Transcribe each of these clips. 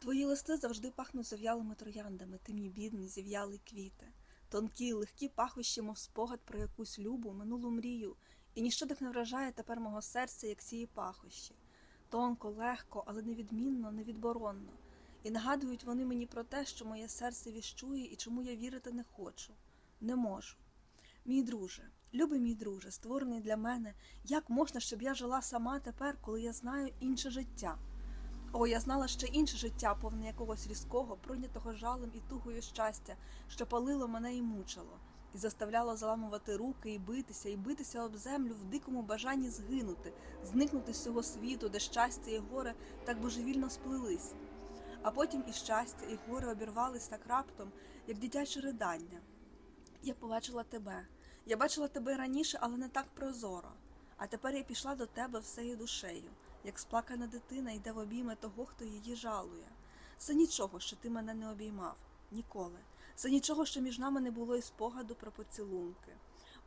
Твої листи завжди пахнуть зав'ялими трояндами, ти мій бідний, зів'ялий квіте. Тонкі, легкі пахощі, мов спогад про якусь любу, минулу мрію, і ніщо так не вражає тепер мого серця, як цієї пахощі. Тонко, легко, але невідмінно, невідборонно. І нагадують вони мені про те, що моє серце віщує і чому я вірити не хочу, не можу. Мій друже, любий мій друже, створений для мене, як можна, щоб я жила сама тепер, коли я знаю інше життя? О, я знала ще інше життя, повне якогось різкого, пройнятого жалем і тугою щастя, що палило мене і мучило, і заставляло заламувати руки і битися, і битися об землю в дикому бажанні згинути, зникнути з цього світу, де щастя і горе так божевільно сплились. А потім і щастя, і горе обірвались так раптом, як дитяче ридання. Я побачила тебе. Я бачила тебе раніше, але не так прозоро. А тепер я пішла до тебе всею душею, як сплакана дитина йде в обійми того, хто її жалує. Це нічого, що ти мене не обіймав. Ніколи. Це нічого, що між нами не було і спогаду про поцілунки.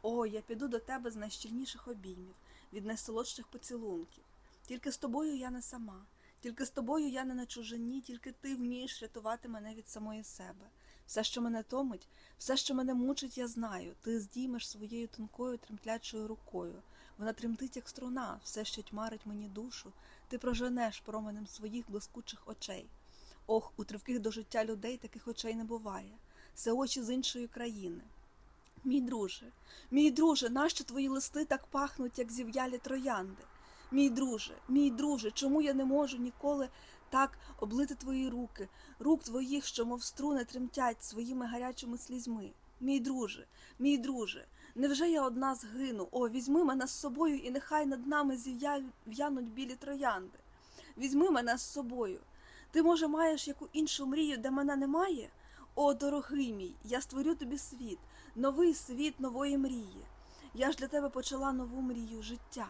О, я піду до тебе з найщільніших обіймів, від найсолодших поцілунків. Тільки з тобою я не сама. Тільки з тобою я не на чужині, тільки ти вмієш рятувати мене від самої себе. Все, що мене томить, все, що мене мучить, я знаю. Ти здіймеш своєю тонкою тремтлячою рукою. Вона тремтить, як струна, все, що тьмарить мені душу, ти проженеш променем своїх блискучих очей. Ох, у тривких до життя людей таких очей не буває. Це очі з іншої країни. Мій друже, мій друже, нащо твої листи так пахнуть, як зів'ялі троянди? Мій друже, мій друже, чому я не можу ніколи так облити твої руки, рук твоїх, що, мов струни, тремтять своїми гарячими слізьми? Мій друже, мій друже, невже я одна згину? О, візьми мене з собою, і нехай над нами зів'януть білі троянди. Візьми мене з собою. Ти, може, маєш яку іншу мрію, де мене немає? О, дорогий мій, я створю тобі світ, новий світ нової мрії. Я ж для тебе почала нову мрію життя.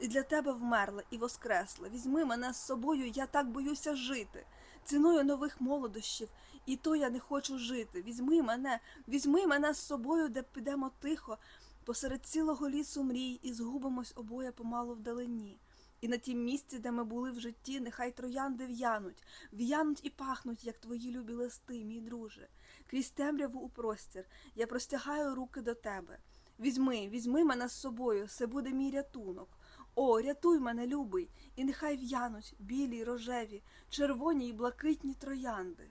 І для тебе вмерла і воскресла. Візьми мене з собою, я так боюся жити. Ціною нових молодощів, і то я не хочу жити. Візьми мене, візьми мене з собою, де підемо тихо, посеред цілого лісу мрій, і згубимось обоє помалу вдалині. І на тім місці, де ми були в житті, нехай троянди в'януть, в'януть і пахнуть, як твої любі листи, мій друже. Крізь темряву у простір я простягаю руки до тебе. Візьми, візьми мене з собою, це буде мій рятунок. О, рятуй мене, любий, і нехай в'януть білі й рожеві, червоні й блакитні троянди.